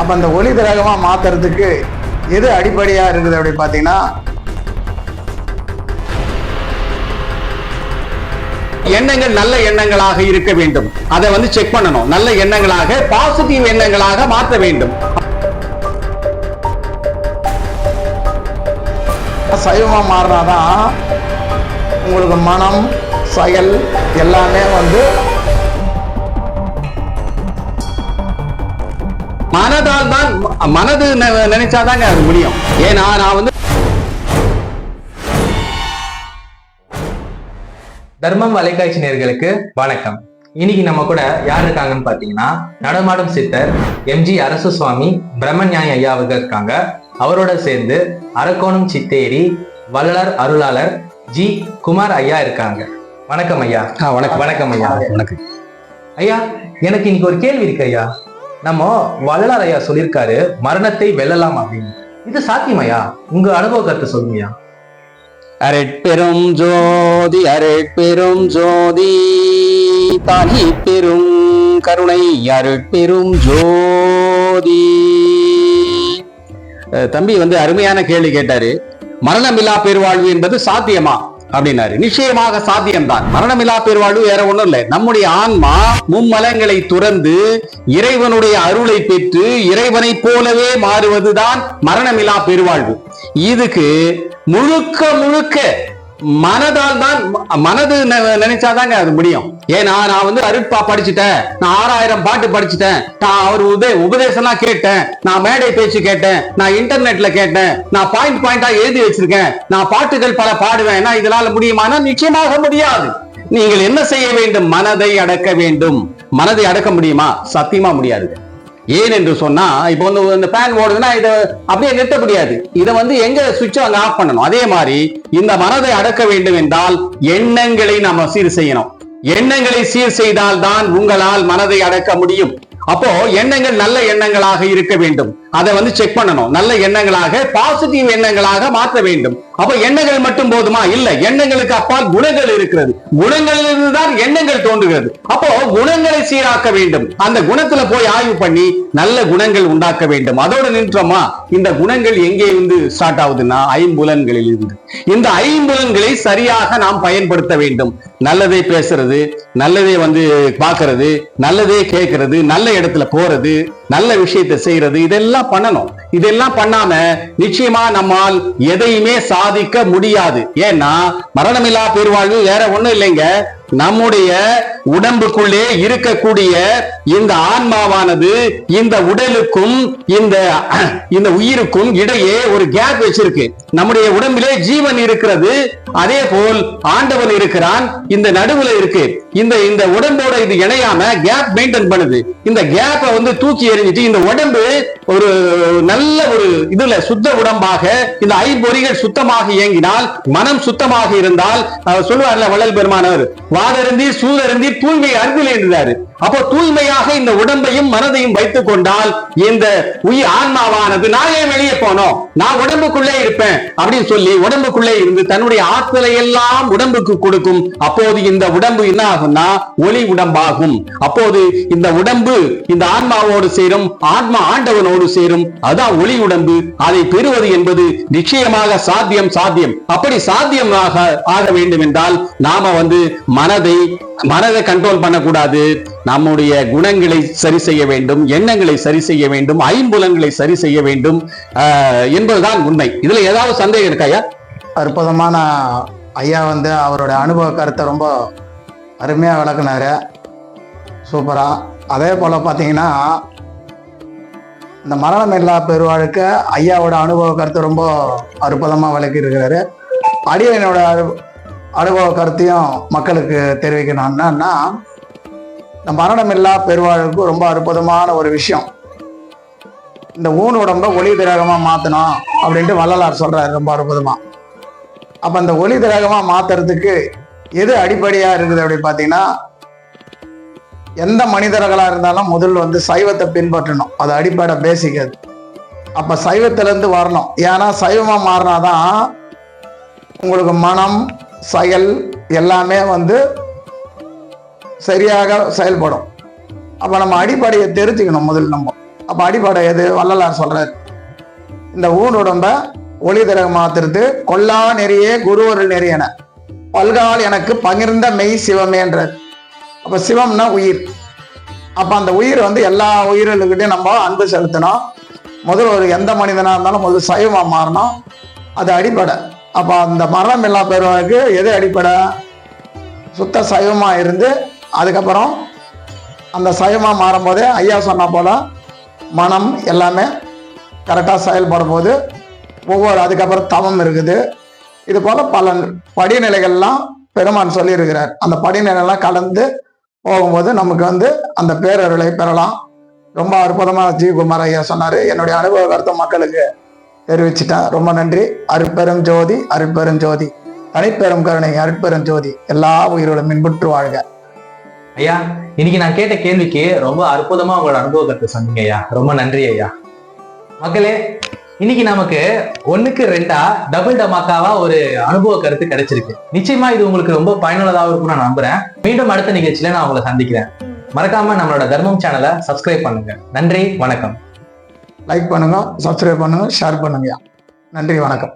அப்போ அந்த ஒளி திரகமாக மாற்றுறதுக்கு எது அடிப்படையாக இருக்குது அப்படின்னு பார்த்தீங்கன்னா எண்ணங்கள் நல்ல எண்ணங்களாக இருக்க வேண்டும். அதை வந்து செக் பண்ணணும். நல்ல எண்ணங்களாக பாசிட்டிவ் எண்ணங்களாக மாற்ற வேண்டும். சைவமாக மாறினாதான் உங்களுக்கு மனம் செயல் எல்லாமே வந்து மனதால் மனது நினைச்சாதாங்க அது முடியும். ஏன்னா நான் வந்து தர்மம் வலைக்காட்சி நேயர்களுக்கு வணக்கம். இன்னைக்கு நம்ம கூட யார் இருக்காங்கன்னு பாத்தீங்கன்னா நடமாடும் சித்தர் எம்ஜி அரசு சுவாமி பிரம்மஞானி ஐயா அவர்கள் இருக்காங்க. அவரோட சேர்ந்து அரக்கோணம் சித்தேரி வள்ளலார் அருளாளர் ஜி குமார் ஐயா இருக்காங்க. வணக்கம் ஐயா. வணக்கம். வணக்கம் ஐயா. வணக்கம். ஐயா எனக்கு இன்னைக்கு ஒரு கேள்வி இருக்கு ஐயா. நம்ம வள்ளலார் ஐயா சொல்லியிருக்காரு மரணத்தை வெல்லலாம் அப்படின்னு. இது சாத்தியமையா? உங்க அனுபவ கருத்தை சொல்லுங்கய்யா. அரட்பெரும் ஜோதி அரட்பெரும் ஜோதி தானி பெரும் கருணை அருட்பெரும் ஜோதி. தம்பி வந்து அருமையான கேள்வி கேட்டாரு. மரணமில்லா பெருவாழ்வு என்பது சாத்தியமா? அப்படின்னாரு. நிச்சயமாக சாத்தியம்தான். மரணமில்லா பெருவாழ்வு வேற ஒண்ணும் இல்லை. நம்முடைய ஆன்மா மும்மலங்களை துறந்து இறைவனுடைய அருளை பெற்று இறைவனைப் போலவே மாறுவதுதான் மரணமில்லா பெருவாழ்வு. இதுக்கு முழுக்க முழுக்க மனதால் தான் மனது நினைச்சாதாங்க அது முடியும். ஏன்னா நான் வந்து அருட்பா படிச்சுட்டேன். நான் ஆறாயிரம் பாட்டு படிச்சுட்டேன். நான் அவர் உதய உபதேசம்லாம் கேட்டேன். நான் மேடை பேச்சு கேட்டேன். நான் இன்டர்நெட்ல கேட்டேன். நான் பாயிண்ட் பாயிண்டா எழுதி வச்சிருக்கேன். நான் பாட்டுகள் பல பாடுவேன். ஏன்னா இதனால முடியுமானா நிச்சயமாக முடியாது. நீங்கள் என்ன செய்ய வேண்டும்? மனதை அடக்க வேண்டும். மனதை அடக்க முடியுமா? சத்தியமா முடியாது. ஏன் என்று சொன்னா இப்போ வந்து இந்த ஃபேன் ஓடுதுன்னா இதை அப்படியே நிறுத்த முடியாது. இதை வந்து எங்க சுவிட்ச் அங்க ஆஃப் பண்ணணும்? அதே மாதிரி இந்த மனதை அடக்க வேண்டும் என்றால் எண்ணங்களை நம்ம சீர் செய்யணும். எண்ணங்களை சீர் செய்தால் தான் உங்களால் மனதை அடக்க முடியும். அப்போ எண்ணங்கள் நல்ல எண்ணங்களாக இருக்க வேண்டும். அதை வந்து செக் பண்ணணும். நல்ல எண்ணங்களாக பாசிட்டிவ் எண்ணங்களாக மாற்ற வேண்டும். அப்போ எண்ணங்கள் மட்டும் போதுமா? இல்ல. எண்ணங்களுக்கு அப்பால் குணங்கள் இருக்கிறது. குணங்களிலிருந்து தான் எண்ணங்கள் தோன்றுகிறது. அப்போ குணங்களை சீராக்க வேண்டும். அந்த குணத்துல போய் ஆய்வு பண்ணி நல்ல குணங்கள் உண்டாக்க வேண்டும். அதோடு நின்றோமா? இந்த குணங்கள் எங்கே இருந்து ஸ்டார்ட் ஆகுதுன்னா ஐம்புலன்களில் இருந்து இந்த ஐம்புலன்களை சரியாக நாம் பயன்படுத்த வேண்டும். நல்லதை பேசுறது நல்லதே வந்து பார்க்கறது நல்லதே கேட்கறது நல்ல இடத்துல போறது நல்ல விஷயத்தை செய்யறது இதெல்லாம் பண்ணணும். இதெல்லாம் பண்ணாம நிச்சயமா நம்மால் எதையுமே சாதிக்க முடியாது. ஏன்னா மரணமில்லா பெருவாழ்வு வேற ஒண்ணும் இல்லைங்க. நம்முடைய உடம்புக்குள்ளே இருக்கக்கூடிய இந்த ஆன்மாவானது இந்த உடலுக்கும் இந்த இந்த உயிருக்கும் இடையே ஒரு கேப் வச்சிருக்கு. நம்முடைய உடம்பிலே ஜீவன் இருக்கிறது. அதே போல் ஆண்டவன் இருக்கிறான். இந்த நடுவுல இருக்கு. இந்த இந்த உடம்போட இது இணையாம கேப் மெயின்டைன் பண்ணுது. இந்த கேப்பை வந்து தூக்கி எறிஞ்சிட்டு இந்த உடம்பு ஒரு நல்ல நல்ல ஒரு இதுல சுத்த உடம்பாக இந்த ஐம்பொறிகள் சுத்தமாக இயங்கினால் மனம் சுத்தமாக இருந்தால் சொல்லுவார்ல வள்ளல் பெருமானவர் வாதருந்தி சூதருந்தி தூய்மை அருகில் இருந்தாரு அப்போ தூய்மையாக இந்த உடம்பையும் மனதையும் வைத்துக் கொண்டால் இந்த உயிர் ஆன்மாவானது நான் ஏன் வெளியே போனோம் நான் உடம்புக்குள்ளே இருப்பேன் அப்படின்னு சொல்லி உடம்புக்குள்ளே இருந்து தன்னுடைய ஆற்றலை எல்லாம் உடம்புக்கு கொடுக்கும். அப்போது இந்த உடம்பு என்ன ஆகும்னா ஒளி உடம்பாகும். அப்போது இந்த உடம்பு இந்த ஆன்மாவோடு சேரும் ஆன்மா ஆண்டவனோடு சேரும். அதான் ஒளி உடம்பு அதை பெறுவது என்பது நிச்சயமாக சாத்தியம் சாத்தியம். அப்படி சாத்தியமாக ஆக வேண்டும் என்றால் நாம வந்து மனதை மனதை கண்ட்ரோல் பண்ணக்கூடாது. நம்முடைய குணங்களை சரி செய்ய வேண்டும் எண்ணங்களை சரி செய்ய வேண்டும் ஐம்புலன்களை சரி செய்ய வேண்டும் என்பதுதான் உண்மை. இதுல ஏதாவது சந்தேகம் இருக்காயா அற்புதமான ஐயா வந்து அவரோட அனுபவ கருத்தை ரொம்ப அருமையாக விளக்குனாரு. சூப்பராக அதே போல் பார்த்தீங்கன்னா இந்த மரணம் இல்லா பெருவாழுக்கு ஐயாவோட அனுபவ கருத்தை ரொம்ப அற்புதமாக விளக்கி இருக்கிறாரு. அடியனோட அனுபவ கருத்தையும் மக்களுக்கு தெரிவிக்கணும். என்னன்னா இந்த மரணம் இல்லா பெருவாளுக்கு ரொம்ப அற்புதமான ஒரு விஷயம். இந்த ஊன் உடம்ப ஒளி திரகமாக மாற்றணும் அப்படின்ட்டு வள்ளலார் சொல்கிறாரு ரொம்ப அற்புதமாக அப்போ அந்த ஒளி திரகமாக மாற்றுறதுக்கு எது அடிப்படையாக இருக்குது அப்படின்னு பார்த்தீங்கன்னா எந்த மனிதர்களாக இருந்தாலும் முதல்ல வந்து சைவத்தை பின்பற்றணும். அது அடிப்படை பேசிக் அது. அப்போ சைவத்திலேருந்து வரணும். ஏன்னா சைவமாக மாறினாதான் உங்களுக்கு மனம் செயல் எல்லாமே வந்து சரியாக செயல்படும். அப்போ நம்ம அடிப்படையை தெரிஞ்சுக்கணும் முதல் நம்ம. அப்போ அடிப்படை எது? வள்ளலார் சொல்கிறார் இந்த ஊனுடம்ப உடம்ப ஒளி திரக மாத்திருத்து கொல்லா நெறியே குருவருள் நெறியன. பல்கால் எனக்கு பகிர்ந்த மெய் சிவமேன்றார் அப்போ சிவம்னா உயிர். அப்போ அந்த உயிர் வந்து எல்லா உயிர்களுக்கிட்டையும் நம்ம அன்பு செலுத்தணும். முதல்ல ஒரு எந்த மனிதனாக இருந்தாலும் முதல்ல சைவமாக மாறணும். அது அடிப்படை. அப்போ அந்த மரணம் இல்லா பெறுவதற்கு எது அடிப்படை? சுத்த சைவமாக இருந்து அதுக்கப்புறம் அந்த சைவமாக மாறும்போதே ஐயா சொன்ன போல மனம் எல்லாமே கரெக்டாக செயல்படும் போது ஒவ்வொரு அதுக்கப்புறம் தவம் இருக்குது. இது போல் பல படிநிலைகள்லாம் பெருமான் சொல்லியிருக்கிறார். அந்த படிநிலைலாம் கலந்து போகும்போது நமக்கு வந்து அந்த பேரருளை பெறலாம். ரொம்ப அற்புதமாக ஜீவகுமார் ஐயா சொன்னார். என்னுடைய அனுபவ கருத்தை மக்களுக்கு தெரிவிச்சிட்டேன். ரொம்ப நன்றி. அருட்பெரும் ஜோதி அருட்பெரும் ஜோதி. தனிப்பெரும் கருணை அருட்பெரும் ஜோதி. எல்லா உயிரோட மின்புற்று வாழ்க. ஐயா இன்னைக்கு நான் கேட்ட கேள்விக்கு ரொம்ப அற்புதமா உங்களோட அனுபவ கருத்தை சொன்னீங்க ஐயா. ரொம்ப நன்றி ஐயா. மக்களே இன்னைக்கு நமக்கு ஒன்னுக்கு ரெண்டா டபுள் டமாக்காவா ஒரு அனுபவ கருத்து கிடைச்சிருக்கு. நிச்சயமா இது உங்களுக்கு ரொம்ப பயனுள்ளதாக இருக்கும் நான் நம்புறேன். மீண்டும் அடுத்த நிகழ்ச்சியில நான் உங்களை சந்திக்கிறேன். மறக்காம நம்மளோட தர்மம் சேனலை சப்ஸ்கிரைப் பண்ணுங்க. நன்றி வணக்கம். லைக் பண்ணுங்க சப்ஸ்கிரைப் பண்ணுங்க ஷேர் பண்ணுங்க. நன்றி வணக்கம்.